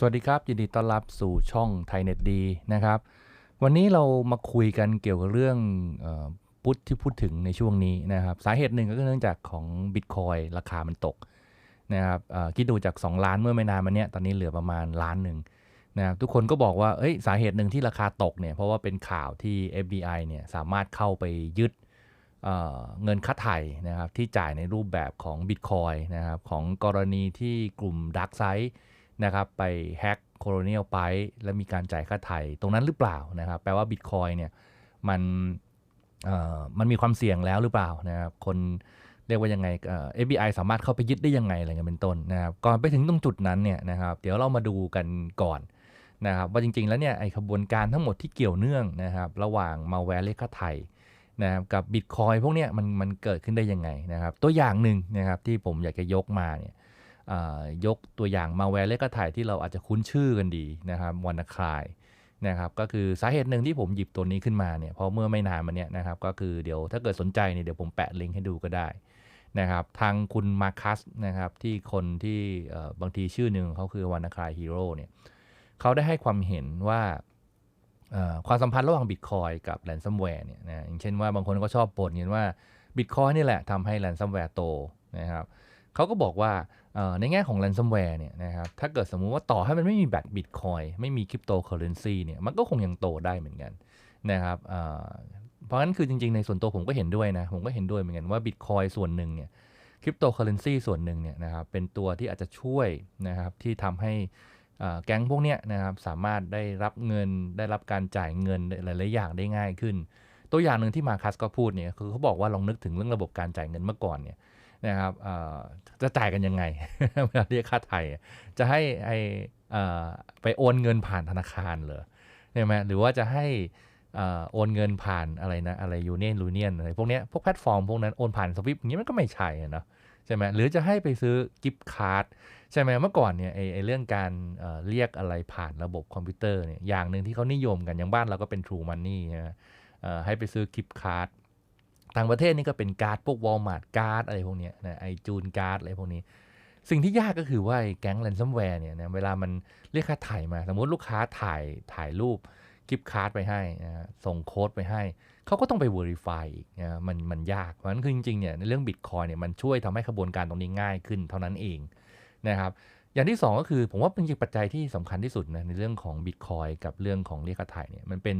สวัสดีครับ ยินดีต้อนรับสู่ช่องไทยเน็ตดีนะครับ วันนี้เรามาคุยกันเกี่ยวกับเรื่องออพุทธที่พูดถึงในช่วงนี้นะครับ สาเหตุหนึ่งก็คือเนื่องจากของบิตคอยราคามันตกนะครับคิดดูจาก 2 ล้านเมื่อไม่นานมาเนี้ยตอนนี้เหลือประมาณล้านหนึ่งนะครับทุกคนก็บอกว่าเอ้ยสาเหตุหนึ่งที่ราคาตกเนี่ยเพราะว่าเป็นข่าวที่ FBI เนี่ยสามารถเข้าไปยึดเเงินค่าไถ่นะครับที่จ่ายในรูปแบบของบิตคอยนะครับของกรณีที่กลุ่มดักไซ นะครับไปแฮ็กโคโลเนียลไปแล้วมีการจ่ายค่าไถ่ตรงนั้นหรือเปล่านะครับแปลว่าบิตคอยเนี่ยมันมันมีความเสี่ยงแล้วหรือเปล่านะครับคนเรียกว่ายังไงเอ่อ FBI สามารถเข้าไปยึดได้ยังไงอะไรเงี้ยเป็นต้นนะครับก่อนไปถึงตรงจุดนั้นเนี่ยนะครับเดี๋ยวเรามาดูกันก่อนนะครับว่าจริงๆแล้วเนี่ยไอขบวนการทั้งหมดที่เกี่ยวเนื่องนะครับระหว่างมาแวร์เลขค่าไถ่นะครับกับบิตคอยพวกเนี้ยมันมันเกิดขึ้นได้ยังไงนะครับตัวอย่างหนึ่งนะครับที่ผมอยากจะยกมาเนี่ย ยกตัวอย่างมาแวร์เลขถ่ายที่เราอาจจะคุ้นชื่อกันดีนะครับว a น a คลายนะครับก็คือสาเหตุหนึ่งที่ผมหยิบตัวนี้ขึ้นมาเนี่ยเพราะเมื่อไม่นานมาเนี้ยนะครับก็คือเดี๋ยวถ้าเกิดสนใจเนี่ยเดี๋ยวผมแปะลิงก์ให้ดูก็ได้นะครับทางคุณมาคัสนะครับที่คนที่บางทีชื่อหนึ่งเขาคือว a น a คลายฮีโร่เนี่ยเขาได้ให้ความเห็นว่าความสัมพันธ์ระหว่างบิตคอยกับแ a นซัมแวร์เนี่ยนะอย่างเช่นว่าบางคนก็ชอบบ่นกันว่าบิตคอยนี่แหละทำให้แ a นซัมแวร์โตนะครับ เขาก็บอกว่าในแง่ของ ransomware เนี่ยนะครับถ้าเกิดสมมุติว่าต่อให้มันไม่มีแบตบิตคอยไม่มีคริปโตเคอเรนซีเนี่ยมันก็คงยังโตได้เหมือนกันนะครับเพราะฉะนั้นคือจริงๆ ในส่วนตัวผมก็เห็นด้วยนะ ผมก็เห็นด้วยเหมือนกันว่าบิตคอยส่วนหนึ่งเนี่ยคริปโตเคอเรนซีส่วนหนึ่งเนี่ยนะครับเป็นตัวที่อาจจะช่วยนะครับที่ทำให้แก๊งพวกเนี้ยนะครับสามารถได้รับเงินได้รับการจ่ายเงินหลายๆอย่างได้ง่ายขึ้น ตัวอย่างหนึ่งที่มาคัสก็พูดเนี่ยคือเขาบอกว่าลองนึกถึงเรื่องระบบการจ่ายเงินเมื่อก่อนเนี่ย นะครับจะจ่ายกันยังไงเวลาเรียกค่าไทย จะให้ไอไปโอนเงินผ่านธนาคารเหรอใช่ไหมหรือว่าจะให้โอนเงินผ่านอะไรนะอะไรยูเนียนลูเนียนอะไรพวกนี้พวกแพลตฟอร์มพวกนั้นโอนผ่านสวิปอย่างนี้มันก็ไม่ใช่เนาะใช่ไหมหรือจะให้ไปซื้อกิฟต์การ์ดใช่ไหมเมื่อก่อนเนี่ยไอไอเรื่องการเเรียกอะไรผ่านระบบคอมพิวเตอร์เนี่ยอย่างหนึ่งที่เขานิยมกันอย่างบ้านเราก็เป็น True Money นะให้ไปซื้อกิฟต์การ์ด ต่างประเทศนี่ก็เป็นการ์ดพวก Walmart การ์ดอะไรพวกนี้นะไอจูนการ์ดอะไรพวกนี้ สิ่งที่ยากก็คือว่าไอ้แก๊ง ransomware เนี่ยนะเวลามันเรียกค่าถ่ายมา สมมติลูกค้าถ่ายถ่ายรูปกิฟต์การ์ดไปให้นะส่งโค้ดไปให้ เขาก็ต้องไป verify อีกนะมันมันยากเพราะฉะนั้นคือจริงๆเนี่ยในเรื่อง Bitcoin เนี่ยมันช่วยทำให้ขบวนการตรงนี้ง่ายขึ้นเท่านั้นเองนะครับอย่างที่สองก็คือผมว่าเป็นจิงปัจจัยที่สำคัญที่สุดนะในเรื่องของ Bitcoin กับเรื่องของเรียกค่าถ่ายเนี่ยมันเป็น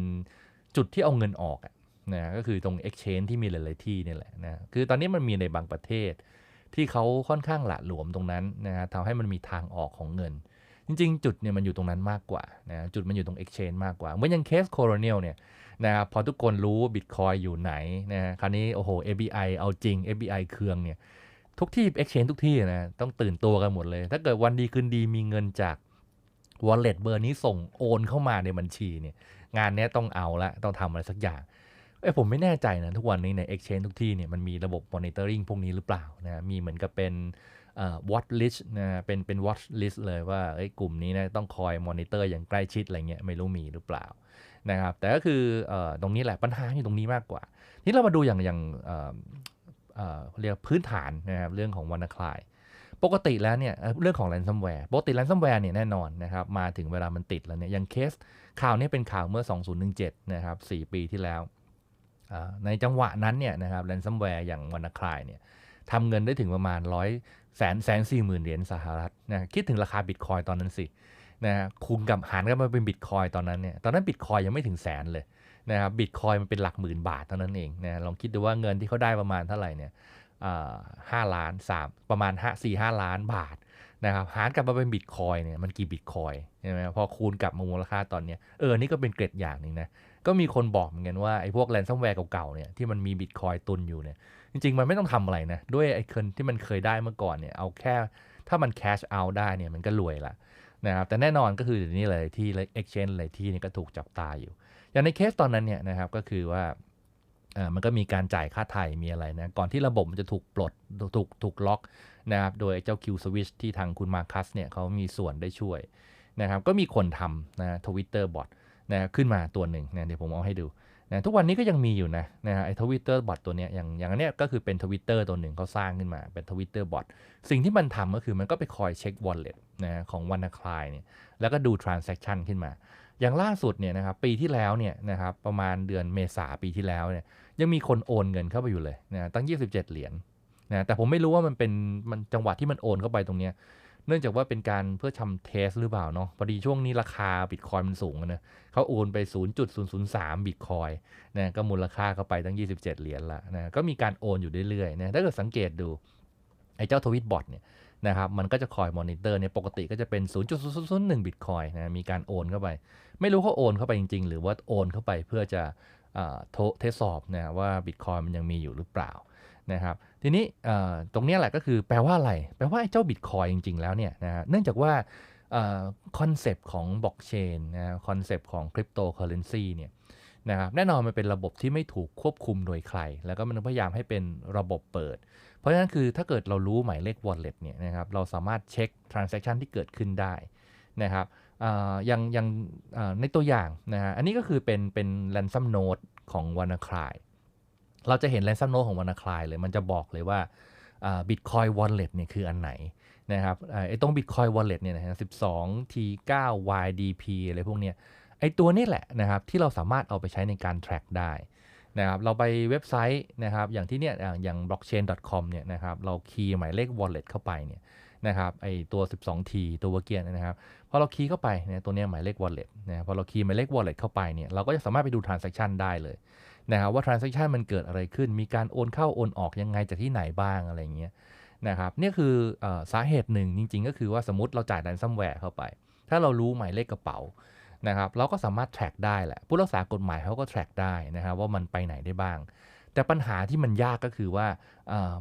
จุดที่เอาเงินออกอะ นะก็คือตรง exchange ที่มีหลายๆที่นี่แหละนะคือตอนนี้มันมีในบางประเทศ ที่เขาค่อนข้างหละหลวมตรงนั้นนะฮะทำให้มันมีทางออกของเงิน จริง ๆ จุดเนี่ยมันอยู่ตรงนั้นมากกว่านะจุดมันอยู่ตรง exchange มากกว่าเหมือนอย่างเคสโคโรเนียลเนี่ยนะครับพอทุกคนรู้บิตคอยอยู่ไหนนะคราวนี้โอ้โห FBI เอาจริง FBI เครืองเนี่ยทุกที่ exchange ทุกที่นะต้องตื่นตัวกันหมดเลย ถ้าเกิดวันดีคืนดีมีเงินจาก wallet เบอร์นี้ส่งโอนเข้ามาในบัญชีเนี่ยงานนี้ต้องเอาละต้องทำอะไรสักอย่าง เอ้ผมไม่แน่ใจนะทุกวันนี้ใน Exchange ทุกที่เนี่ยมันมีระบบ monitoring พวกนี้หรือเปล่านะมีเหมือนกับเป็นเอ่อ watch list นะเป็นเป็น watch list เลยว่าเอ้กลุ่มนี้นะต้องคอย monitor อย่างใกล้ชิดอะไรเงี้ยไม่รู้มีหรือเปล่านะครับแต่ก็คือเอ่อตรงนี้แหละปัญหาอยู่ตรงนี้มากกว่า นี่เรามาดูอย่างอย่างเอ่อเอ่อเรียกพื้นฐานนะครับเรื่องของ WannaCry ปกติแล้วเนี่ยเรื่องของ ransomware ปกติ ransomware เนี่ยแน่นอนนะครับมาถึงเวลามันติดแล้วเนี่ยอย่างเคสข่าวนี้เป็นข่าวเมื่อ 2017นะครับ4ปีที่แล้ว ในจังหวะนั้นเนี่ยนะครับแรนซัมแวร์อย่างวันาคลายเนี่ยทำเงินได้ถึงประมาณร้อยแสนแสนสี่หมื่นเหรียญสหรัฐนะคิดถึงราคาบิตคอยตอนนั้นสินะฮะคูณกับหารกันมาเป็นบิตคอยตอนนั้นเนี่ยตอนนั้นบิตคอยยังไม่ถึงแสนเลยนะครับบิตคอยมันเป็นหลักหมื่นบาทเท่านั้นเองนะลองคิดดูว่าเงินที่เขาได้ประมาณเท่าไหร่เนี่ยห้าล้านสามประมาณห้าสี่ห้าล้านบาทนะครับหารกลับมาเป็นบิตคอยเนี่ยมันกี่บิตคอยใช่ไหมพอคูณกลับมามูลค่าตอนเนี้ยเออนี่ก็เป็นเกร็ดอย่างหนึ่งนะ ก็มีคนบอกเหมือนกันว่าไอ้พวกแรนซัมแวร์เก่าๆเนี่ยที่มันมีบิตคอยตุนอยู่เนี่ยจริง ๆ มันไม่ต้องทำอะไรนะ ด้วยไอ้เคนที่มันเคยได้เมื่อก่อนเนี่ยเอาแค่ถ้ามันแคชเอาได้เนี่ยมันก็รวยละนะครับแต่แน่นอนก็คือเดี๋ยวนี้เลยที่ exchange หลายที่นี่ก็ถูกจับตาอยู่ อย่างในเคสตอนนั้นเนี่ยนะครับก็คือว่าอ่ามันก็มีการจ่ายค่าไถ่มีอะไรนะ ก่อนที่ระบบมันจะถูกปลดถูกถูกล็อกนะครับโดยเจ้า Q Switch ที่ทางคุณมาคัสเนี่ยเขามีส่วนได้ช่วยนะครับก็มีคนทำนะทวิตเตอร์บอท นะขึ้นมาตัวหนึ่งนะเดี๋ยวผมเอาให้ดูนะทุกวันนี้ก็ยังมีอยู่นะนะฮะไอ้ทวิตเตอร์บอทตัวเนี้ยอย่างอย่างอันเนี้ยก็คือเป็นทวิตเตอร์ตัวหนึ่งเขาสร้างขึ้นมาเป็นทวิตเตอร์บอทสิ่งที่มันทำก็คือมันก็ไปคอยเช็ควอลเล็ตนะของวันนาคลายเนี่ยแล้วก็ดูทราน s ซ c t ชันขึ้นมา อย่างล่าสุดเนี่ยนะครับปีที่แล้วเนี่ยนะครับประมาณเดือนเมษาปีที่แล้วเนี่ยยังมีคนโอนเงินเข้าไปอยู่เลยนะตั้ง 27 เหรียญนะแต่ผมไม่รู้ว่ามันเป็นมันจังหวะที่มันโอนเข้าไปตรงเนี้ย เนื่องจากว่าเป็นการเพื่อทำเทสหรือเปล่าเนาะพอดีช่วงนี้ราคาบิตคอยมันสูงนะเขาโอนไป 0.003 บิตคอยนะก็มูลค่าเข้าไปตั้ง 27 เหรียญละนะก็มีการโอนอยู่เรื่อยๆนะถ้าเกิดสังเกตดู ไอ้เจ้าทวิตบอทเนี่ยนะครับมันก็จะคอยมอนิเตอร์เนี่ยปกติก็จะเป็น 0.001 บิตคอยนะมีการโอนเข้าไป ไม่รู้เขาโอนเข้าไปจริง ๆ หรือว่าโอนเข้าไปเพื่อจะอ่าโททดสอบนะว่าบิตคอยมันยังมีอยู่หรือเปล่า นะครับทีนี้ตรงนี้แหละก็คือแปลว่าอะไร แปลว่าไอ้เจ้าบิตคอยจริง ๆ แล้วเนี่ยนะเนื่องจากว่าคอนเซปต์ของบล็อกเชนนะคอนเซปต์ของคริปโตเคอเรนซีเนี่ยนะครับแน่นอนมันเป็นระบบที่ไม่ถูกควบคุมโดยใคร แล้วก็มันพยายามให้เป็นระบบเปิด เพราะฉะนั้นคือถ้าเกิดเรารู้หมายเลข wallet เนี่ยนะครับเราสามารถเช็ค transaction ที่เกิดขึ้นได้นะครับอย่างอย่างในตัวอย่างนะฮะอันนี้ก็คือเป็นเป็น ransom note ของ WannaCry เราจะเห็น ransom note ของ WannaCry เลยมันจะบอกเลยว่าอ่า Bitcoin wallet เนี่ยคืออันไหนนะครับไอ้ตรง Bitcoin wallet เนี่ยนะฮะ12 T9 YDP อะไรพวกเนี้ยไอ้ตัวนี้แหละนะครับที่เราสามารถเอาไปใช้ในการ track ได้นะครับเราไปเว็บไซต์นะครับอย่างที่เนี่ยอย่าง blockchain.com เนี่ยนะครับเราคีย์หมายเลข wallet เข้าไปเนี่ยนะครับไอ้ตัว 12T ตัวเมื่อกี้นะครับพอเราคีย์เข้าไปเนี่ยตัวนี้หมายเลข wallet นะพอเราคีย์หมายเลข wallet เข้าไปเนี่ยเราก็จะสามารถไปดู transaction ได้เลย นะครับว่า transaction มันเกิดอะไรขึ้น มีการโอนเข้าโอนออกยังไงจากที่ไหนบ้างอะไรเงี้ยนะครับนี่คืออสาเหตุหนึ่งจริง ๆ ก็คือว่าสมมติเราจ่าย ransomware เข้าไป ถ้าเรารู้หมายเลขกระเป๋านะครับเราก็สามารถ track ได้แหละผู้รักษากฎหมายเขาก็ track ได้นะครับว่ามันไปไหนได้บ้าง แต่ปัญหาที่มันยากก็คือว่า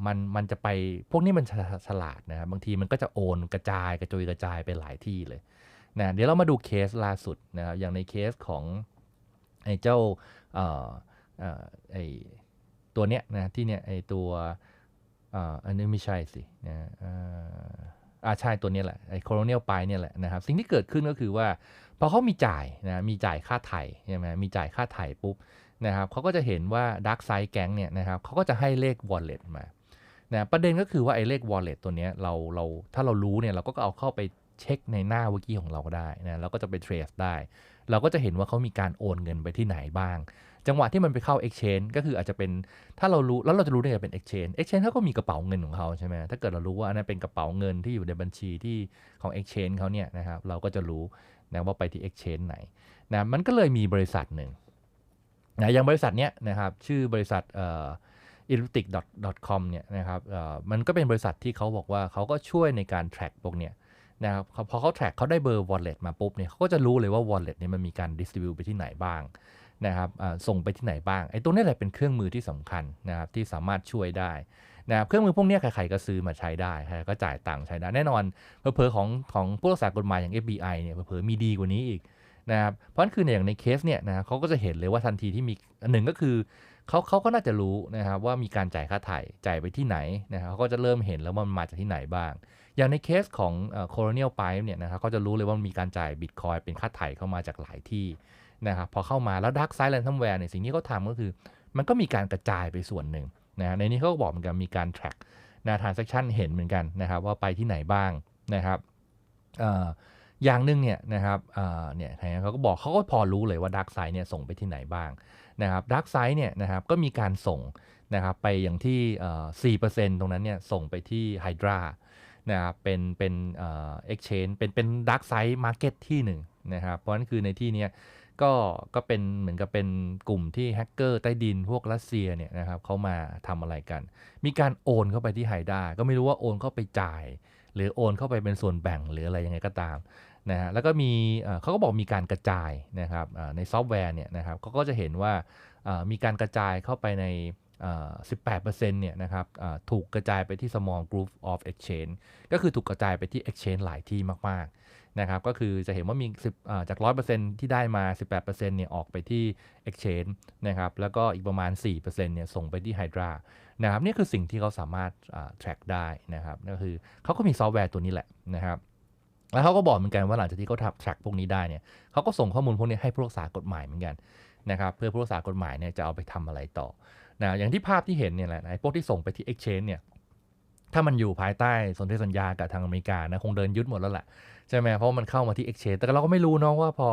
มันมันจะไปพวกนี้มันฉลาดนะครับบางทีมันก็จะโอนกระจายกระจุยกระจายไปหลายที่เลยนะเดี๋ยวเรามาดูเคสล่าสุดนะครับอย่างในเคสของไอ้เจ้าเอ่อเอ่อ ไอ้ตัวเนี้ยนะที่เนี้ยไอ้ตัวอันนี้ไม่ใช่สินะอาใช่ตัวเนี้ยแหละไอ้โคโรเนียลไปเนี่ยแหละนะครับสิ่งที่เกิดขึ้นก็คือว่าพอเขามีจ่ายนะมีจ่ายค่าไถ่ใช่ไหมมีจ่ายค่าไถ่ปุ๊บนะครับเขาก็จะเห็นว่าดักไซ d ์แก๊งเนี่ยนะครับเขาก็จะให้เลข wallet มานะประเด็นก็คือว่าไอ้เลข wallet ตัวเนี้ยเราเราถ้าเรารู้เนี่ยเราก็เอาเข้าไปเช็คในหน้าวิกี้ของเราก็ได้นะเราก็จะไปเทรสได้ เราก็จะเห็นว่าเขามีการโอนเงินไปที่ไหนบ้าง จังหวะที่มันไปเข้า Exchange ก็คืออาจจะเป็นถ้าเรารู้แล้วเราจะรู้ได้ไงเป็น Exchange Exchange เขาก็มีกระเป๋าเงินของเขาใช่ไหมถ้าเกิดเรารู้ว่าอันนั้นเป็นกระเป๋าเงินที่อยู่ในบัญชีที่ของ Exchange เขาเนี่ยนะครับเราก็จะรู้นะว่าไปที่ Exchange ไหนนะมันก็เลยมีบริษัทหนึ่งนะอย่างบริษัทเนี้ยนะครับชื่อบริษัทเอ่อ e l u t i c com เนี่ยนะครับเอ่อมันก็เป็นบริษัทที่เขาบอกว่าเขาก็ช่วยในการ track พวกเนี้ยนะครับพอเขา track เขาได้เบอร์ wallet มาปุ๊บเนี่ยเขาก็จะรู้เลยว่า wallet เนี่ยมันมีการ distribute ไปที่ไหนบ้าง นะครับส่งไปที่ไหนบ้างไอ้ตัวนี้แหละเป็นเครื่องมือที่สำคัญนะครับที่สามารถช่วยได้นะครับเครื่องมือพวกนี้ใครๆก็ซื้อมาใช้ได้ใครก็จ่ายตังค์ใช้ได้แน่นอนเพอๆของของผู้รักษากฎหมายอย่าง FBI เนี่ยเพอๆมีดีกว่านี้อีกนะครับเพราะนั่นคืออย่างในเคสเนี่ยนะเขาก็จะเห็นเลยว่าทันทีที่มีหนึ่งก็คือเขาเขาก็น่าจะรู้นะครับว่ามีการจ่ายค่าไถ่จ่ายไปที่ไหนนะครับเขาก็จะเริ่มเห็นแล้วว่ามันมาจากที่ไหนบ้าง อย่างในเคสของโคโรเนียลไพป์เนี่ยนะครับเขาจะรู้เลยว่ามีการจ่ายบิตคอยเป็นค่าถ่เข้ามาจากหลายที่ นะครับพอเข้ามาแล้วดักไซ d ์แ a น s มแวร์เนี่ยสิ่งที่เขาทำก็คือ มันก็มีการกระจายไปส่วนหนึ่งนะในนี้เขาก็บอกเหมือนกันมีการ track นะ transaction เห็นเหมือนกันนะครับว่าไปที่ไหนบ้างนะครับอย่างหนึ่งเนี่ยนะครับเนี่ยเขาก็บอกเขาก็พอรู้เลยว่าดักไซ d ์เนี่ยส่งไปที่ไหนบ้างนะครับดักไซ d ์เนี่ยนะครับก็มีการส่งนะครับไปอย่างที่ 4%ตรงนั้นเนี่ยส่งไปที่ Hydra นะครับเป็นเป็นเอ่อ exchange เป็นเป็น dark side market ที่หนึ่งนะครับเพราะฉะนั้นคือในที่นี้ ก็ก็เป็นเหมือนกับเป็นกลุ่มที่แฮกเกอร์ใต้ดินพวกรัสเซียเนี่ยนะครับเขามาทำอะไรกัน มีการโอนเข้าไปที่ไฮด้าก็ไม่รู้ว่าโอนเข้าไปจ่าย หรือโอนเข้าไปเป็นส่วนแบ่งหรืออะไรยังไงก็ตามนะฮะแล้วก็มีเขาก็บอกมีการกระจายนะครับในซอฟต์แวร์เนี่ยนะครับเขาก็จะเห็นว่ามีการกระจายเข้าไปใน 18%เนี่ยนะครับถูกกระจายไปที่ small group of exchange ก็คือถูกกระจายไปที่ exchange หลายที่มากๆนะครับก็คือจะเห็นว่ามี10จาก 100%ที่ได้มา 18%เนี่ยออกไปที่ exchange นะครับแล้วก็อีกประมาณ 4%เนี่ยส่งไปที่ Hydra นะครับนี่คือสิ่งที่เขาสามารถ track ได้นะครับก็คือเขาก็มีซอฟต์แวร์ตัวนี้แหละนะครับแล้วเขาก็บอกเหมือนกันว่าหลังจากที่เขาทำ track พวกนี้ได้เนี่ยเขาก็ส่งข้อมูลพวกนี้ให้ผู้รักษากฎหมายเหมือนกันนะครับเพื่อผู้รักษากฎหมายเนี่ยจะเอาไปทำอะไรต่อ นะอย่างที่ภาพที่เห็นเนี่ยแหละไอ้พวกที่ส่งไปที่ Exchange เนี่ยถ้ามันอยู่ภายใต้สนธิสัญญากับทางอเมริกานะคงเดินยึดหมดแล้วแหละใช่ไหมเพราะมันเข้ามาที่ Exchange แต่เราก็ไม่รู้เนาะว่าพอ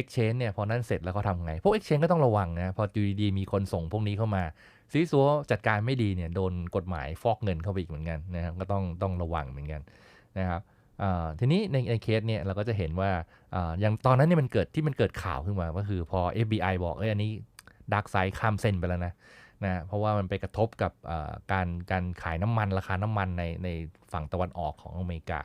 Exchange เนี่ยพอนั่นเสร็จแล้วเขาทำไง พวก Exchange ก็ต้องระวังนะพออยู่ดีๆมีคนส่งพวกนี้เข้ามาซีซัวจัดการไม่ดีเนี่ยโดนกฎหมายฟอกเงินเข้าไปอีกเหมือนกันนะครับก็ต้องต้องระวังเหมือนกันนะครับทีนี้ในในเคสเนี่ยเราก็จะเห็นว่าอย่างตอนนั้นเนี่ยมันเกิดที่มันเกิดข่าวขึ้นมาก็คือพอ FBI บอกเอ้ยอันนี้ดักไซด์ข้ามเส้นไปแล้วนะ นะเพราะว่ามันไปกระทบกับการการขายน้ำมันราคาน้ำมันในในฝั่งตะวันออกของอเมริกา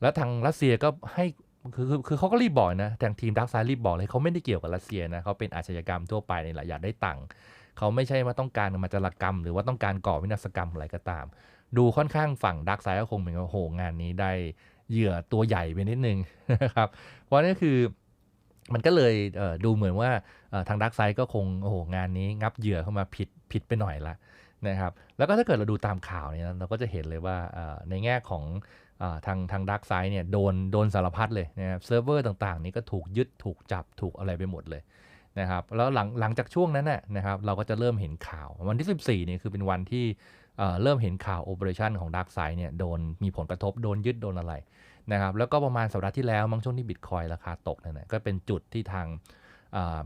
แล้วทางรัสเซียก็ให้คือคือเขาก็รีบบอกนะทางทีมดักซด์รีบบอกเลยเขาไม่ได้เกี่ยวกับรัสเซียนะเขาเป็นอาชญากรรมทั่วไปในหละอยากได้ตังค์เขาไม่ใช่ว่าต้องการมาจารกรรม หรือว่าต้องการก่อวินาศกรรมอะไรก็ตาม ดูค่อนข้างฝั่งดักซด์ก็คงเป็นว่าโหงานนี้ได้เหยื่อตัวใหญ่ไปนิดนึงนะครับเพราะนี่คือ มันก็เลยดูเหมือนว่าทางดักไซด์ก็คงโอ้โหงานนี้งับเหยื่อเข้ามาผิดผิดไปหน่อยละนะครับแล้วก็ถ้าเกิดเราดูตามข่าวเนี่ยเราก็จะเห็นเลยว่าในแง่ของทางทางดักไซด์เนี่ยโดนโดนสารพัดเลยนะครับเซิร์ฟเวอร์ต่างๆ นี้ก็ถูกยึดถูกจับถูกอะไรไปหมดเลยนะครับแล้วหลังหลังจากช่วงนั้นน่ะนะครับเราก็จะเริ่มเห็นข่าว วันที่ 14เนี่ยคือเป็นวันที่เริ่มเห็นข่าวโอเปอเรชันของดักไซด์เนี่ยโดนมีผลกระทบโดนยึดโดนอะไร นะครับแล้วก็ประมาณสัปดาห์ที่แล้วมั้งช่วงที่บิตคอยราคาตกนั่นแหละก็เป็นจุดที่ทาง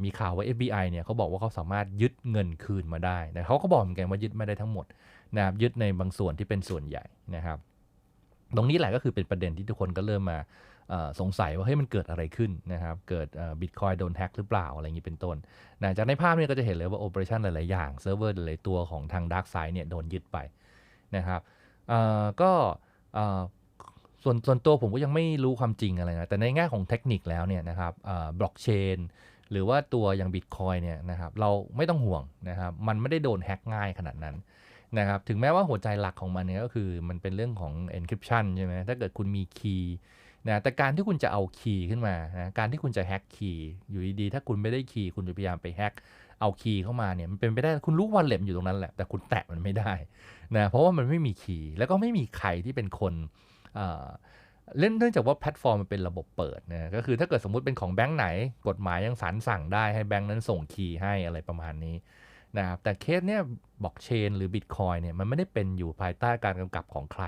มีข่าวว่า FBI เนี่ยเขาบอกว่าเขาสามารถยึดเงินคืนมาได้นะเขาก็บอกเหมือนกันว่ายึดไม่ได้ทั้งหมดนะครับยึดในบางส่วนที่เป็นส่วนใหญ่นะครับ ตรงนี้แหละก็คือเป็นประเด็นที่ทุกคนก็เริ่มมาสงสัยว่าเฮ้ยมันเกิดอะไรขึ้นนะครับ เกิดบิตคอยโดนแฮ็กหรือเปล่าอะไรอย่างนี้เป็นต้นนะจากในภาพนี้ก็จะเห็นเลยว่าโอเปอเรชันหลาย ๆ อย่างเซิร์ฟเวอร์หลายตัวของทางดาร์กไซด์เนี่ยโดนยึดไปนะครับก็ ส่วนส่วนตัวผมก็ยังไม่รู้ความจริงอะไรนะ แต่ในแง่ของเทคนิคแล้วเนี่ยนะครับบล็อกเชนหรือว่าตัวอย่างบิตคอยเนี่ยนะครับเราไม่ต้องห่วงนะครับมันไม่ได้โดนแฮ็กง่ายขนาดนั้นนะครับถึงแม้ว่าหัวใจหลักของมันเนี่ยก็คือมันเป็นเรื่องของ encryption ใช่ไหมถ้าเกิดคุณมีคีย์นะแต่การที่คุณจะเอาคีย์ขึ้นมานะการที่คุณจะแฮ็กคีย์อยู่ดีๆถ้าคุณไม่ได้คีย์คุณจะพยายามไปแฮ็กเอาคีย์เข้ามาเนี่ยมันเป็นไปได้คุณรู้วันเล็บอยู่ตรงนั้นแหละแต่คุณแตะมันไม่ได้นะเพราะว่ามันไม่มีคีย์แล้วก็ไม่มีใครที่เป็นคน เล่นเนื่องจากว่าแพลตฟอร์มมันเป็นระบบเปิดนะก็คือถ้าเกิดสมมุติเป็นของแบงค์ไหน กฎหมายยังสารสั่งได้ให้แบงค์นั้นส่งคีย์ให้อะไรประมาณนี้นะครับแต่เคสเนี้ยบล็อกเชนหรือบิตคอยเนี่ยมันไม่ได้เป็นอยู่ภายใต้การกำกับของใคร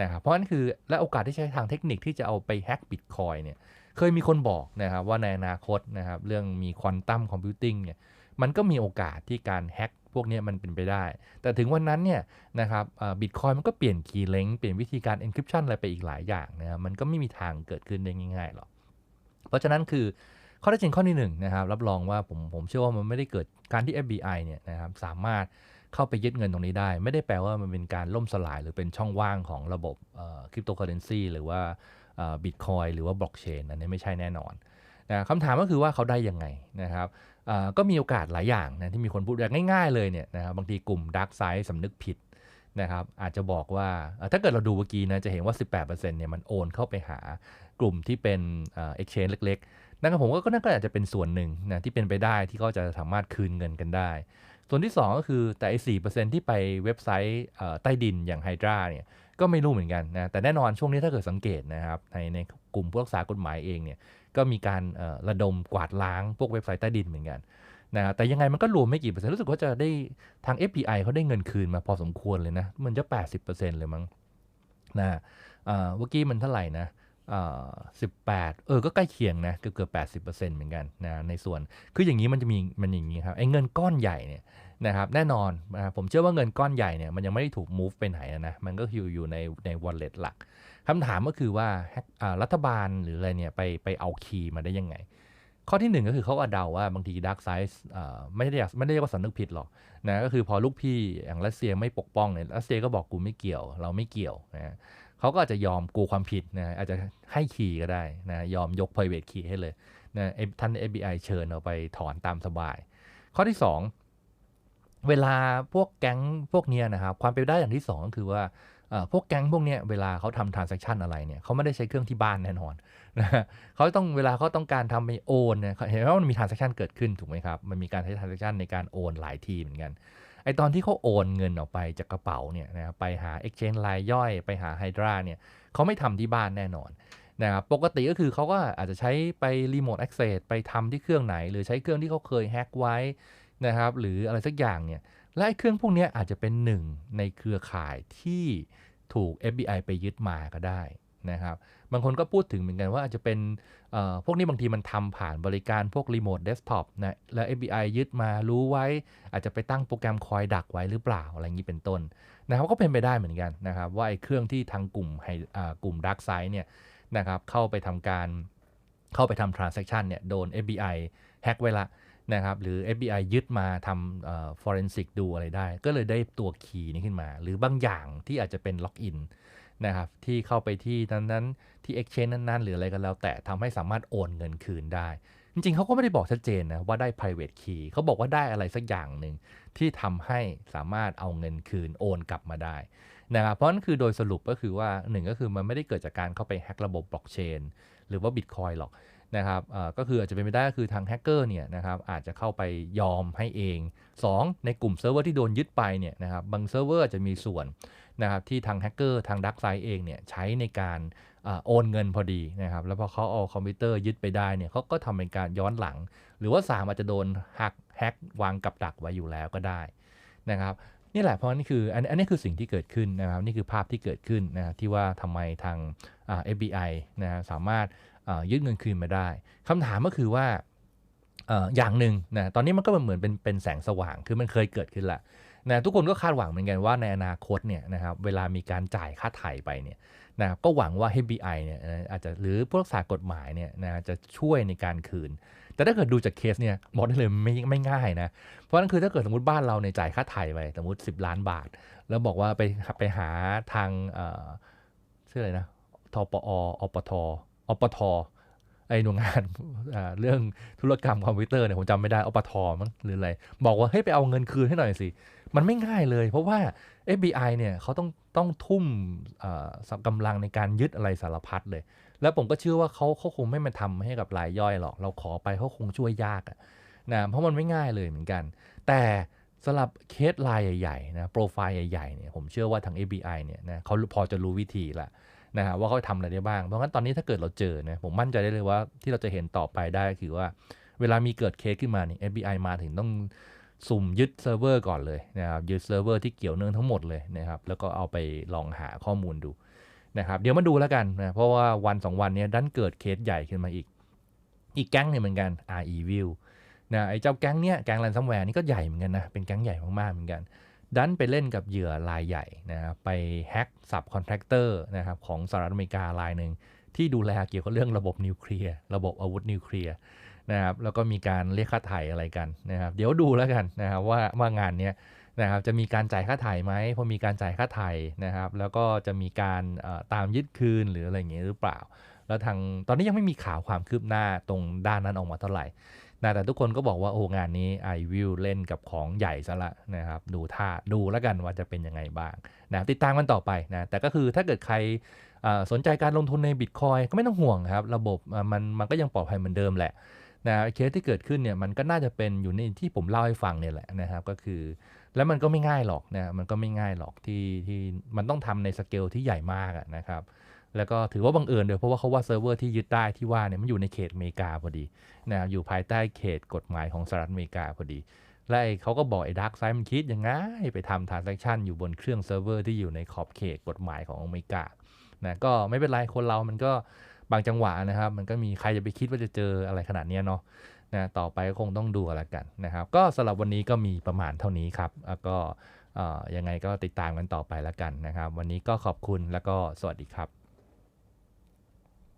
นะครับเพราะนั่นคือและโอกาสที่ใช้ทางเทคนิคที่จะเอาไปแฮ็กบิตคอยเนี่ยเคยมีคนบอกนะครับว่าในอนาคตนะครับเรื่องมีควอนตัมคอมพิวติ้งเนี่ยมันก็มีโอกาสที่การแฮ็ก พวกนี้มันเป็นไปได้ แต่ถึงวันนั้นเนี่ยนะครับบิตคอยมันก็เปลี่ยนคีย์เลงเปลี่ยนวิธีการ encryption อะไรไปอีกหลายอย่างนะครับมันก็ไม่มีทางเกิดขึ้นได้ง่ายๆหรอกเพราะฉะนั้นคือข้อเท็จจริงข้อที่1นนะครับรับรองว่าผมผมเชื่อว่ามันไม่ได้เกิดการที่ FBI เนี่ยนะครับสามารถเข้าไปยึดเงินตรงนี้ได้ ไม่ได้แปลว่ามันเป็นการล่มสลายหรือเป็นช่องว่างของระบบคริปโตเคอเรนซีหรือว่าบิตคอยหรือว่าบล็อกเชนอันนี้ไม่ใช่แน่นอน นะคำถามก็คือว่าเขาได้ยังไงนะครับก็มีโอกาสหลายอย่างนะที่มีคนพูดอย่างง่ายๆเลยเนี่ยนะครับบางทีกลุ่มดักไซด์สำนึกผิดนะครับอาจจะบอกว่าถ้าเกิดเราดูเมื่อกี้นะจะเห็นว่า 18%เนี่ยมันโอนเข้าไปหากลุ่มที่เป็นเอ็กชแนนเล็กๆนั่นก็ผมก็นั่นก็อาจจะเป็นส่วนหนึ่งนะที่เป็นไปได้ที่เขาจะสามารถคืนเงินกันได้ ส่วนที่ 2 ก็คือแต่ไอ้สี่ที่ไปเว็บไซต์ใต้ดินอย่างไฮดราเนี่ยก็ไม่รู้เหมือนกันนะแต่แน่นอนช่วงนี้ถ้าเกิดสังเกตนะครับในในกลุ่มผู้รักษากฎหมายเองเนี่ย ก็มีการระดมกวาดล้างพวกเว็บไซต์ใต้ดินเหมือนกันนะแต่ยังไงมันก็รวมไม่กี่เปอร์เซ็นต์รู้สึกว่าจะได้ทาง FPI เขาได้เงินคืนมาพอสมควรเลยนะ มันจะ 80%เลยมั้งนะเมื่อกี้มันเท่าไหร่นะสิบแปดเออ ก็ใกล้เคียงนะ เกือบเกือบแปดสิบเปอร์เซ็นต์เหมือนกันนะ ในส่วน คืออย่างนี้มันจะมี มันอย่างนี้ครับ ไอ้เงินก้อนใหญ่เนี่ยนะครับ แน่นอนนะผมเชื่อว่าเงินก้อนใหญ่เนี่ย มันยังไม่ได้ถูก move ไปไหนนะ มันก็อยู่อยู่ในใน wallet หลัก คำถามก็คือว่ารัฐบาลหรืออะไรเนี่ยไปไปเอาคีย์มาได้ยังไง ข้อที่หนึ่งก็คือเขาอเดาว่าบางทีดักไซส์ไม่ได้ไม่ได้ว่าสำนึกผิดหรอกนะก็คือพอลูกพี่อย่างรัสเซียไม่ปกป้องเนี่ยรัสเซียก็บอกกูไม่เกี่ยว เราไม่เกี่ยวนะเขาก็อาจจะยอมกูความผิดนะอาจจะให้คีย์ก็ได้นะยอมยก private key ให้เลยนะท่าน FBI เชิญเอาไปถอนตามสบาย ข้อที่ 2 เวลาพวกแก๊งพวกเนี้นะครับ ความเป็นได้อย่างที่ 2 ก็คือว่า พวกแก๊งพวกนี้เวลาเขาทำทราน s ั c t ชันอะไรเนี่ยเขาไม่ได้ใช้เครื่องที่บ้านแน่นอนนะเขาต้องเวลาเขาต้องการทำไปโอนเนี่ยเห็นว่ามันมีทราน s ั c t ชันเกิดขึ้นถูกไหมครับ มันมีการใช้ทราน s ั c t ชันในการโอนหลายทีเหมือนกันไอตอนที่เขาโอนเงินออกไปจากกระเป๋าเนี่ยนะไปหา Exchange รายย่อยไปหา Hydra เนี่ยเขาไม่ทำที่บ้านแน่นอนนะครับปกติก็คือเขาก็อาจจะใช้ไปรีโมทแอคเซสไปทำที่เครื่องไหน หรือใช้เครื่องที่เขาเคยแฮ็กไว้ นะครับหรืออะไรสักอย่างเนี่ยและไอเครื่องพวกนี้อาจจะเป็นหนึ่งในเครือข่ายที่ถูก FBI ไปยึดมาก็ได้นะครับบางคนก็พูดถึงเหมือนกันว่าอาจจะเป็นเอ่อพวกนี้บางทีมันทำผ่านบริการพวกรีโมทเดสก์ท็อปนะแล้ว FBI ยึดมารู้ไว้ อาจจะไปตั้งโปรแกรมคอยดักไว้หรือเปล่าอะไรอย่างนี้เป็นต้นนะครับก็เป็นไปได้เหมือนกันนะครับว่าไอ้เครื่องที่ทางกลุ่มกลุ่มดักไซด์เนี่ยนะครับเข้าไปทำการเข้าไปทำ transaction เนี่ยโดน FBI แฮ็กไว้ละ นะครับหรือ FBI ยึดมาทำเอ่อ forensic ดูอะไรได้ ก็เลยได้ตัวคีย์นี้ขึ้นมา หรือบางอย่างที่อาจจะเป็นล็อกอินนะครับที่เข้าไปที่นั้นๆ ที่ exchange นั้นๆ หรืออะไรก็แล้ว แต่ทำให้สามารถโอนเงินคืนได้ จริงๆ เขาก็ไม่ได้บอกชัดเจนนะว่าได้ private key เขาบอกว่าได้อะไรสักอย่างหนึ่งที่ทำให้สามารถเอาเงินคืนโอนกลับมาได้นะครับเพราะนั่นคือโดยสรุปก็คือว่าหนึ่งก็คือมันไม่ได้เกิดจากการเข้าไปแฮ็กระบบบล็อกเชนหรือว่า Bitcoin หรอก นะครับก็คืออาจจะเป็นไปได้ก็คือทางแฮกเกอร์เนี่ยนะครับอาจจะเข้าไปยอมให้เอง 2 ในกลุ่มเซิร์ฟเวอร์ที่โดนยึดไปเนี่ยนะครับบางเซิร์ฟเวอร์อาจจะมีส่วนนะครับที่ทางแฮกเกอร์ทางดักไซด์เองเนี่ยใช้ในการอโอนเงินพอดีนะครับแล้วพอเขาเอาคอมพิวเตอร์ยึดไปได้เนี่ยเขาก็ทำเป็นการย้อนหลัง หรือว่าสามอาจจะโดนหักแฮกวางกับดักไว้อยู่แล้วก็ได้นะครับนี่แหละเพราะนี่คืออันอันนี้คือสิ่งที่เกิดขึ้นนะครับนี่คือภาพที่เกิดขึ้นนะที่ว่าทำไมทาง FBI นะสามารถ ยึดเงินคืนมาได้คำถามก็คือว่าออย่างหนึ่งนะตอนนี้มันก็เหมือนเป็นเป็นแสงสว่างคือมันเคยเกิดขึ้นละนะทุกคนก็คาดหวังเหมือนกันว่าในอนาคตเนี่ยนะครับเวลามีการจ่ายค่าไถ่ไปเนี่ยนะก็หวังว่า FBI เนี่ยอาจจะหรือผู้รักษากฎหมายเนี่ยนะจะช่วยในการคืน แต่ถ้าเกิดดูจากเคสเนี่ยบอกได้เลยไม่ไม่ง่ายนะเพราะนั่นคือถ้าเกิดสมมติบ้านเราในยจ่ายค่าไถ่ไปสมมติ 10 ล้านบาท แล้วบอกว่าไปไปหาทางเอ่อชื่ออะไรนะทปออปท อปทไอหน่วยงานเรื่องธุรกรรมคอมพิวเตอร์เนี่ยผมจำไม่ได้อปทมั้งหรืออะไร บอกว่าให้ยไปเอาเงินคืนให้หน่อยสิ มันไม่ง่ายเลย เพราะว่า FBI เนี่ยเขาต้องต้องทุ่มกำลังในการยึดอะไรสารพัดเลย แล้วผมก็เชื่อว่าเขาเขาคงไม่มาทำให้กับรายย่อยหรอก เราขอไปเขาคงช่วยยากอะนะเพราะมันไม่ง่ายเลยเหมือนกัน แต่สำหรับเคสรายใหญ่ๆนะโปรไฟล์ใหญ่ๆเนี่ยผมเชื่อว่าทาง FBI เนี่ยนะเขาพอจะรู้วิธีละ นะฮะว่าเขาทำอะไรได้บ้าง เพราะงั้นตอนนี้ถ้าเกิดเราเจอเนะผมมั่นใจได้เลยว่าที่เราจะเห็นต่อไปได้คือว่า เวลามีเกิดเคสขึ้นมาเนี่ย FBI มาถึงต้องสุ่มยึดเซิร์ฟเวอร์ก่อนเลยนะครับยึดเซิร์ฟเวอร์ที่เกี่ยวเนื่องทั้งหมดเลยนะครับแล้วก็เอาไปลองหาข้อมูลดูนะครับเดี๋ยวมาดูแล้วกันนะเพราะว่าวันสองวันนี้ดันเกิดเคสใหญ่ขึ้นมาอีก อีกแก๊งหนึ่งเหมือนกัน RE View นะไอ้เจ้าแก๊งเนี้ยแก๊งแรนซัมแวร์นี่ก็ใหญ่เหมือนกันนะเป็นแก๊งใหญ่มากๆเหมือนกัน ดันไปเล่นกับเหยื่อรายใหญ่นะครับไปแฮ็กสับคอนแทคเตอร์นะครับของสหรัฐอเมริการายหนึ่งที่ดูแลเกี่ยวกับเรื่องระบบนิวเคลียร์ระบบอาวุธนิวเคลียร์นะครับแล้วก็มีการเรียกค่าไถ่อะไรกันนะครับ เดี๋ยวดูแล้วกันนะครับว่าว่างานเนี้ยนะครับจะมีการจ่ายค่าไถ่ไหมพอมีการจ่ายค่าไถ่นะครับ แล้วก็จะมีการตามยึดคืนหรืออะไรอย่างเงี้ยหรือเปล่า แล้วทางตอนนี้ยังไม่มีข่าวความคืบหน้าตรงด้านนั้นออกมาเท่าไหร่ นะแต่ทุกคนก็บอกว่าโอ้งานนี้ i w i l เล่นกับของใหญ่ซะละนะครับดูท่าดูแล้วกันว่าจะเป็นยังไงบ้างนะติดตามกันต่อไปนะแต่ก็คือถ้าเกิดใครสนใจการลงทุนใน Bitcoin ก็ไม่ต้องห่วงครับ ระบบมันมันก็ยังปลอดภัยเหมือนเดิมแหละนะเคสที่เกิดขึ้นเนี่ยมันก็น่าจะเป็นอยู่ในที่ผมเล่าให้ฟังเนี่ยแหละนะครับก็คือ แล้วมันก็ไม่ง่ายหรอกนะมันก็ไม่ง่ายหรอกที่ที่มันต้องทำในสเกลที่ใหญ่มากนะครับ แล้วก็ถือว่าบังเอิญด้วยเพราะว่าเขาว่าเซิร์ฟเวอร์ที่ยึดได้ที่ว่าเนี่ยมันอยู่ในเขตอเมริกาพอดีนะอยู่ภายใต้เขตกฎหมายของสหรัฐอเมริกาพอดี และไอ้เขาก็บอกไอ้ดักไซมันคิดยังไงไปทำทราน s a c t ชันอยู่บนเครื่องเซิร์ฟเวอร์ที่อยู่ในขอบเขตกฎหมายของอเมริกานะก็ไม่เป็นไรคนเรามันก็บางจังหวะนะครับมันก็มีใครจะไปคิดว่าจะเจออะไรขนาดนี้เนาะนะต่อไปก็คงต้องดูกันละกันนะครับ ก็สำหรับวันนี้ก็มีประมาณเท่านี้ครับแล้วก็ยังไงก็ติดตามกันต่อไปและกันนะครับ วันนี้ก็ขอบคุณแล้วก็สวัสดีครับ